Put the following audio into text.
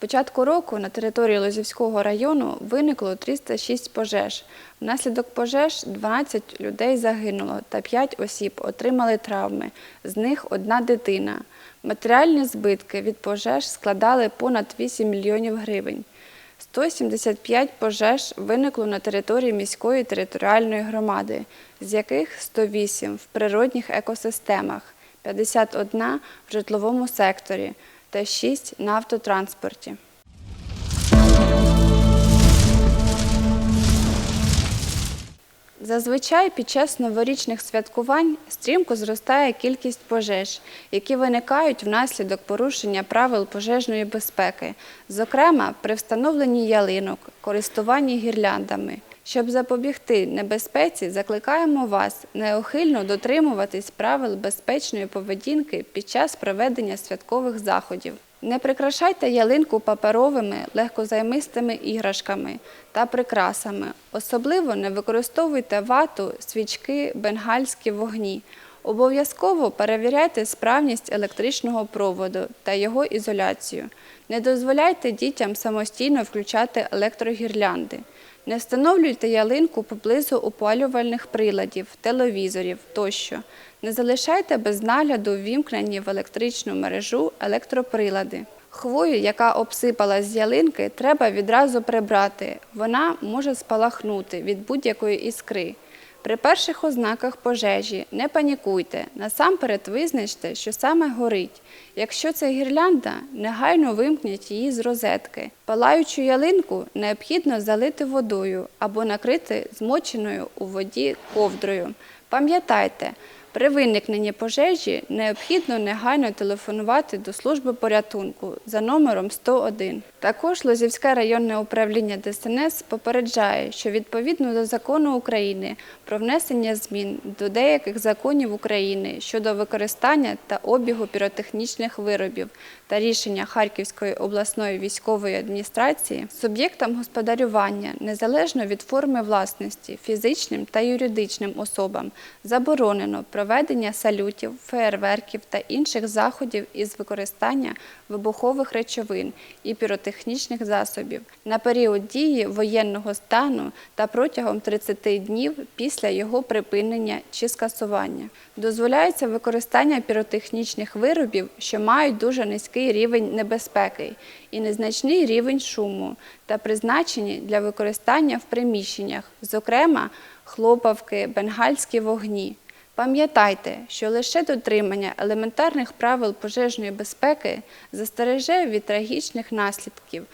початку року на території Лозівського району виникло 306 пожеж. Внаслідок пожеж 12 людей загинуло та 5 осіб отримали травми, з них одна дитина. Матеріальні збитки від пожеж складали понад 8 мільйонів гривень. 175 пожеж виникло на території міської територіальної громади, з яких 108 в природних екосистемах, 51 в житловому секторі та 6 на автотранспорті. Зазвичай під час новорічних святкувань стрімко зростає кількість пожеж, які виникають внаслідок порушення правил пожежної безпеки, зокрема при встановленні ялинок, користуванні гірляндами. Щоб запобігти небезпеці, закликаємо вас неохильно дотримуватись правил безпечної поведінки під час проведення святкових заходів. Не прикрашайте ялинку паперовими легкозаймистими іграшками та прикрасами. Особливо не використовуйте вату, свічки, бенгальські вогні. Обов'язково перевіряйте справність електричного проводу та його ізоляцію. Не дозволяйте дітям самостійно включати електрогірлянди. Не встановлюйте ялинку поблизу опалювальних приладів, телевізорів тощо. Не залишайте без нагляду ввімкнені в електричну мережу електроприлади. Хвою, яка обсипалась з ялинки, треба відразу прибрати. Вона може спалахнути від будь-якої іскри. При перших ознаках пожежі не панікуйте, насамперед визначте, що саме горить. Якщо це гірлянда, негайно вимкніть її з розетки. Палаючу ялинку необхідно залити водою або накрити змоченою у воді ковдрою. Пам'ятайте, при виникненні пожежі необхідно негайно телефонувати до служби порятунку за номером 101. Також Лозівське районне управління ДСНС попереджає, що відповідно до закону України про внесення змін до деяких законів України щодо використання та обігу піротехнічних виробів та рішення Харківської обласної військової адміністрації суб'єктам господарювання незалежно від форми власності фізичним та юридичним особам заборонено проведення салютів, феєрверків та інших заходів із використання вибухових речовин і піротехнічних засобів на період дії воєнного стану та протягом 30 днів після його припинення чи скасування. Дозволяється використання піротехнічних виробів, що мають дуже низький рівень небезпеки і незначний рівень шуму та призначені для використання в приміщеннях, зокрема хлопавки, бенгальські вогні. Пам'ятайте, що лише дотримання елементарних правил пожежної безпеки застереже від трагічних наслідків.